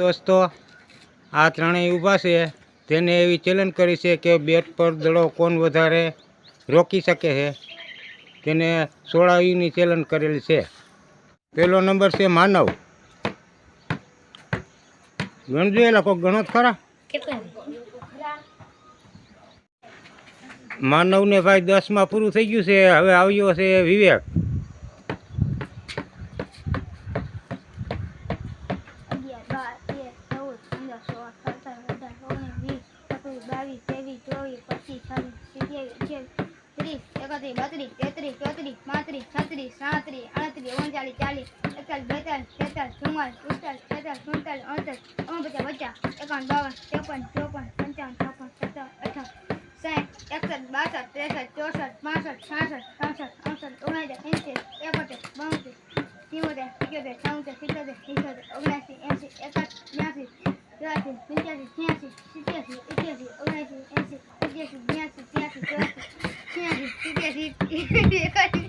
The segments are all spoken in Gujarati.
દોસ્તો, આ ત્રણેય ઊભા છે. તેને એવી ચેલેન્જ કરી છે કે બેટ પર દડો કોણ વધારે રોકી શકે છે, તેને સોળાવીની ચેલેન્જ કરેલી છે. પહેલો નંબર છે માનવ. ગણજો એલા કોઈક ગણો ખરા? માનવને ભાઈ દસમાં પૂરું થઈ ગયું છે, હવે આવ્યો છે વિવેક અગિયાર બાર તેર ચૌદ પંદર સોળ સત્તર અઢાર ઓગણીસ વીસ એકવીસ બાવીસ ત્રેવીસ ચોવીસ પચીસ છવ્વીસ સિત્તેર ત્રીસ એકત્રીસ બત્રીસ તેત્રીસ ચોત્રીસ પાંત્રીસ છત્રીસ સાડત્રીસ આડત્રીસ ઓગણચાલીસ ચાલીસ એકતાલીસ બેતાલીસ તેતાલીસ ચુમ્માલીસ પિસ્તાલીસ છેતાલીસ સુડતાલીસ અડતાલીસ ઓગણપચાસ પચાસ એકાવન બાવન ત્રેપન ચોપન પંચાવન છપ્પન સત્તાવન અઠાવન સાઠ એકસઠ બાસઠ ત્રેસઠ ચોસઠ પાસઠ છાસઠ સાસઠ અડસઠ ઓગણસાઠ એંસી એકોતેર બોતેર ચુમ્મોતેર સિત્યોતેર ચૌતેર સિત્તોતેર સિત્તોતેર ઓગણસી એંસી એકાસી બ્યાસી ચોરાસી પંચ્યાસી છ્યાસી સિત્યાસી ઇઠ્યાસી ઓગણસી એંસી પંચ્યાસી બ્યાસી ત્યાસી ચોરાસી છ્યાસી સિત્યાસી એકાસી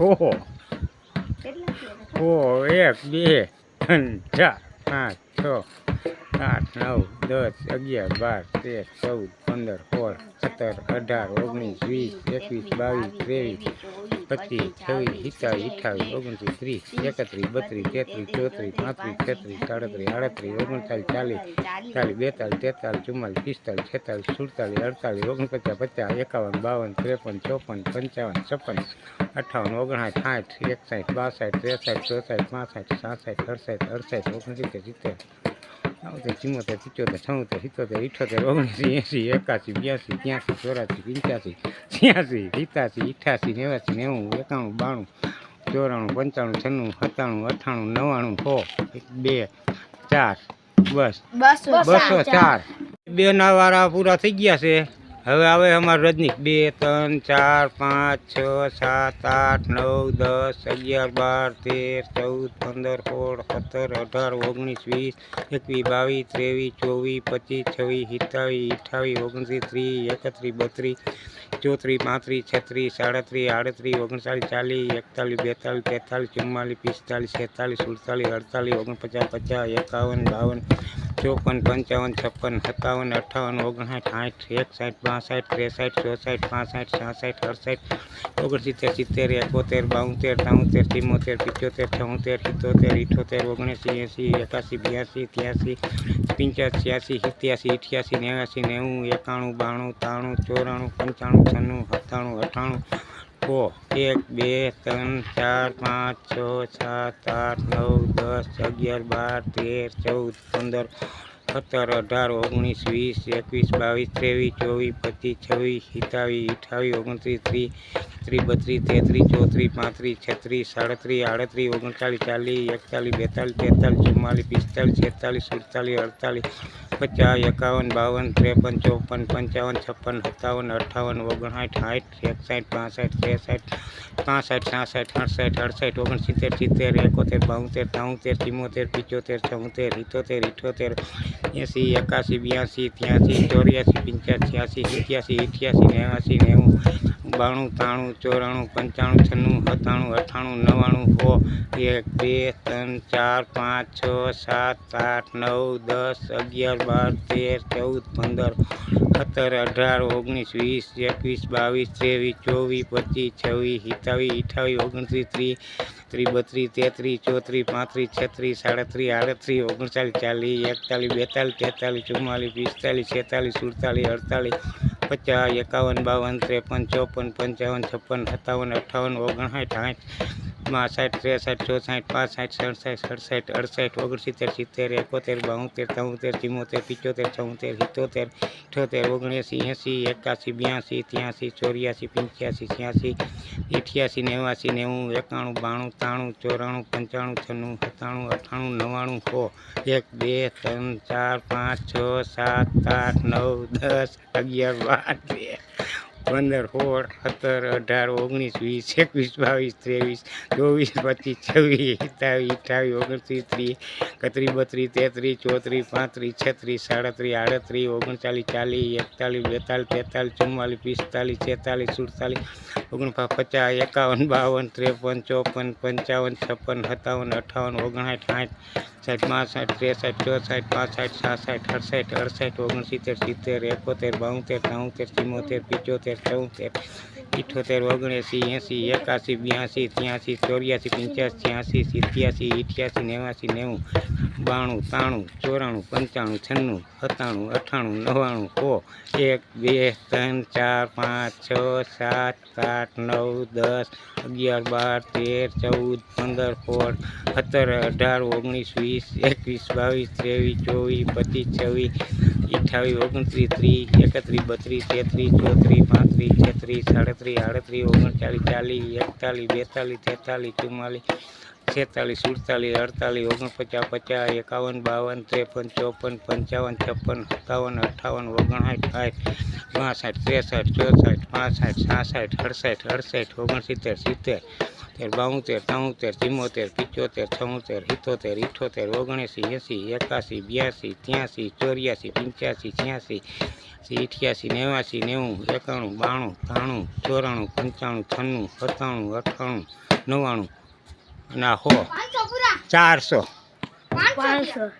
ઓહો કેટલા છે ઓ એક બે ત્રણ ચાર પાંચ છ આઠ, નવ, દસ, અગિયાર, બાર, તેર, ચૌદ, પંદર, સોળ, સત્તર, અઢાર, ઓગણીસ, વીસ, એકવીસ, બાવીસ, ત્રેવીસ, પચીસ, છવ્વીસ સત્તાવીસ અઠ્ઠાવીસ, ઓગણત્રીસ, ત્રીસ, એકત્રીસ, બત્રીસ, તેત્રીસ, ચોત્રીસ, પાંત્રીસ છત્રીસ સાડત્રીસ, આડત્રીસ, ઓગણચાલીસ, ચાલીસ ચાલીસ, બેતાલીસ, તેતાલીસ, ચુમ્માલીસ, પિસ્તાલીસ, છેતાલીસ, સુડતાલીસ, અડતાલીસ, ઓગણપચાસ, પચાસ, એકાવન, બાવન, ત્રેપન, ચોપન, પંચાવન, છપ્પન, અઠ્ઠાવન, ઓગણસાઠ, સાઠ, એકસાઠ, બાસઠ, ત્રેસઠ, ચોસઠ, પાસઠ, સાસઠ, અડસઠ અડસઠ, ઓગણસિત્તેર, સિત્તેર ચાલોતેર ચુમ્મોતેર સિત્યોતેર છોતેર સિત્તોતેર ઇઠોતેર ઓગણીસી એંસી એકાસી બ્યાસી ત્યાંસી ચોરાસી પંચ્યાસી છ્યાસી સિત્યાસી અઠ્યાસી નેવ્યાસી નેવું એકાણું બાણું ચોરાણું પંચાણું છન્નું સત્તાણું અઠ્ઠાણું નવ્વાણું સો બે ચાર બસ. બસો બસો ચાર. બે ના વાળા પૂરા થઈ ગયા છે. હવે આવે અમારું રજનીક. બે, ત્રણ, ચાર, પાંચ, છ, સાત, આઠ, નવ, દસ, અગિયાર, બાર, તેર, ચૌદ, પંદર, સોળ, સત્તર, અઢાર, ઓગણીસ, વીસ, એકવીસ, બાવીસ, ત્રેવીસ, ચોવીસ, પચીસ, છવ્વીસ, સિત્તાવીસ અઠાવીસ ઓગણત્રીસ, ત્રીસ, એકત્રીસ, બત્રીસ, ચોત્રીસ, પાંત્રીસ, છત્રીસ, સાડત્રીસ, આડત્રીસ, ઓગણચાલીસ, ચાલીસ, એકતાલીસ, બેતાલીસ, તેતાલીસ, ચુમ્માલીસ, પિસ્તાલીસ, છેતાલીસ, સુડતાલીસ, અડતાલીસ, ઓગણપચાસ, પચાસ, એકાવન, બાવન ચોપન, પંચાવન, છપ્પન, સત્તાવન, અઠ્ઠાવન, ઓગણસાઠ સાઠ એકસાઠ, બાસઠ, ત્રેસઠ, ચોસઠ, પાસઠ, છાસઠ, અડસઠ, ઓગણસિત્તેર, સિત્તેર, એકોતેર, બાઉંતેર, ત્રાઉતેર ચિમોતેર પિચોતેર, છોતેર, સિત્તોતેર, ઇઠોતેર, ઓગણસી, એંસી, એકાસી, બ્યાસી ત્યાસી પંચ્યાસી, છ્યાસી, સિત્યાસી અઠ્યાસી નેવ્યાસી, નેવું, એકાણું, બાણું, ત્રાણું, ચોરાણું, પંચાણું, છન્નું, સત્તાણું, અઠ્ઠાણું સો એક, બે, ત્રણ, ચાર, પાંચ, છ, સાત, આઠ, નવ, દસ, અગિયાર, બાર, તેર, ચૌદ, પંદર, સત્તર, અઢાર, ઓગણીસ, વીસ, એકવીસ, બાવીસ, ત્રેવીસ, ચોવીસ, પચીસ, છવ્વીસ, સિત્તાવીસ, અઠ્ઠાવીસ, ઓગણત્રીસ, ત્રીસ ત્રીસ બત્રીસ તેત્રીસ, ચોત્રીસ, પાંત્રીસ, છત્રીસ, સાડત્રીસ, આડત્રીસ ઓગણચાલીસ ચાલીસ, એકતાલીસ, બેતાલીસ, તેતાલીસ, ચુમ્માલીસ, પિસ્તાલીસ, છેતાલીસ, સુડતાલીસ, અડતાલીસ પચાસ, એકાવન, બાવન, ત્રેપન, ચોપન, પંચાવન, છપ્પન, સત્તાવન, અઠ્ઠાવન, ઓગણસાઠ, સાઠ, એકસાઠ પાસઠ ત્રેસઠ, પાસઠ સાસઠ અડસઠ અડસઠ, ઓગણસિત્તેર, સિત્તેર, એકોતેર, બાવતેર ત્રાઉતેર ચિમોતેર પિચોતેર ચૌતેર સિત્તોતેર ઇઠોતેર એંસી, એકાસી, બ્યાસી, ત્યાંસી, ચોર્યાસી, પંચ્યાસી, છ્યાસી, સિત્યાસી અઠ્યાસી નેવાસી, નેવું બાણું, ત્રાણું, ચોરાણું, પંચાણું, છન્નું, સત્તાણું, અઠ્ઠાણું, નવ્વાણું, સો, એક, બે, ત્રણ, ચાર, પાંચ, છ, સાત, આઠ, નવ, દસ, અગિયાર, બાર, તેર, ચૌદ, પંદર, સત્તર, અઢાર, ઓગણીસ, વીસ, એકવીસ, બાવીસ, ત્રેવીસ, ચોવીસ, પચીસ, છવ્વીસ, સિત્તાવીસ અઠાવીસ ઓગણત્રીસ, ત્રીસ ત્રીસ બત્રીસ તેત્રીસ, ચોત્રીસ, પાંત્રીસ, છત્રીસ, સાડત્રીસ, આડત્રીસ, ઓગણચાલીસ, ચાલીસ, એકતાલીસ, બેતાલીસ, તેતાલીસ, ચુમ્માલીસ, પિસ્તાલીસ, છેતાલીસ, સુડતાલીસ, અડતાલીસ પચાસ એકાવન બાવન ત્રેપન ચોપન પંચાવન છપ્પન સત્તાવન અઠ્ઠાવન ઓગણસાઠ સાઠ બાસઠ ત્રેસઠ, ચોસઠ, પાસઠ, સડસઠ સડસઠ, અડસઠ, ઓગણસિત્તેર, સિત્તેર, એકોતેર બાવતેર ત્રાણુંતેર ચિમોતેર, પિચોતેર, ચૌતેર, સિત્તોતેર અઠોતેર ઓગણએંસી, એંસી, એકાસી, બ્યાસી, ત્યાંસી, ચોર્યાસી, પંચ્યાસી, છ્યાસી, અઠ્યાસી, નેવાસી, નેવું, એકાણું, બાણું, ત્રાણું, ચોરાણું, પંચાણું, છન્નું, સત્તાણું, અઠ્ઠાણું, નવ્વાણું, સો, એક, બે, ત્રણ, ચાર, પાંચ, છ, સાત, આઠ, નવ, દસ, અગિયાર, બાર, તેર પંદર, સોળ, સત્તર, અઢાર, ઓગણીસ, વીસ, એકવીસ, બાવીસ, ત્રેવીસ, ચોવીસ, પચીસ, છવ્વીસ સત્તાવીસ અઠાવીસ ઓગણત્રીસ, ત્રીસ, એકત્રીસ, બત્રીસ, તેત્રીસ, ચોત્રીસ, પાંત્રીસ, છત્રીસ, સાડત્રીસ, આડત્રીસ, ઓગણચાલીસ, ચાલીસ, એકતાલીસ, બેતાલીસ, તેતાલીસ, ચુમ્માલીસ, પિસ્તાલીસ, છેતાલીસ, સુડતાલીસ ઓગણપચાસ પચાસ, એકાવન, બાવન, ત્રેપન, ચોપન, પંચાવન, છપ્પન, સત્તાવન અઠ્ઠાવન ઓગણસાઠ સાઠ સાઠ પાસઠ ત્રેસઠ ચોસઠ પાસઠ સાસઠ અડસઠ અડસઠ, ઓગણસિત્તેર, સિત્તેર, એકોતેર, બાઉતેર ત્રાઉતેર ચુમ્મોતેર પિચોતેર, ચૌતેર ઇઠોતેર, ઓગણએંસી, એંસી, એકાસી, બ્યાસી, ત્યાંસી, ચોર્યાસી, પંચ્યાસી, છ્યાસી, સિત્યાસી, ઇઠ્યાસી, નેવાસી, નેવું, બાણું, ત્રાણું, ચોરાણું, પંચાણું, છન્નું, સત્તાણું, અઠ્ઠાણું, નવ્વાણું, સો, એક, બે, ત્રણ, ચાર, પાંચ, છ, સાત, આઠ, નવ, દસ, અગિયાર, બાર, તેર, ચૌદ, પંદર, સોળ, સત્તર, અઢાર, ઓગણીસ, વીસ, એકવીસ, બાવીસ, ત્રેવીસ, ચોવીસ, પચીસ, છવ્વીસ અઠ્ઠાવીસ ઓગણત્રીસ, ત્રીસ, એકત્રીસ, બત્રીસ, તેત્રીસ, ચોત્રીસ, પાંત્રીસ, છત્રીસ, સાડત્રીસ, આડત્રીસ ઓગણચાલીસ ચાલીસ, એકતાલીસ, બેતાલીસ, તેતાલીસ, ચુમ્માલીસ છેતાલીસ, સુડતાલીસ, અડતાલીસ, ઓગણપચાસ, પચાસ, એકાવન, બાવન, ત્રેપન, ચોપન, પંચાવન, છપ્પન, સત્તાવન, અઠ્ઠાવન, ઓગણસાઠ, સાઠ, બાસઠ, ત્રેસઠ, ચોસઠ, પાસઠ સાસઠ અડસઠ અડસઠ, ઓગણસિત્તેર, સિત્તેર, તેર બાઉતેર ત્રાઉતેર ચિમોતેર પિચોતેર, છોતેર, સિત્તોતેર, ઇઠોતેર, ઓગણસી એંસી એકાસી, બ્યાસી, ત્યાંસી, ચોર્યાસી, પંચ્યાસી, છ્યાસી અઠ્યાસી નેવાસી, નેવું, એકાણું, બાણું, ત્રાણું, ચોરાણું, પંચાણું, છન્નું, સત્તાણું, અઠ્ઠાણું, નવ્વાણું પાંચસો પૂરા. ચારસો. પાંચસો.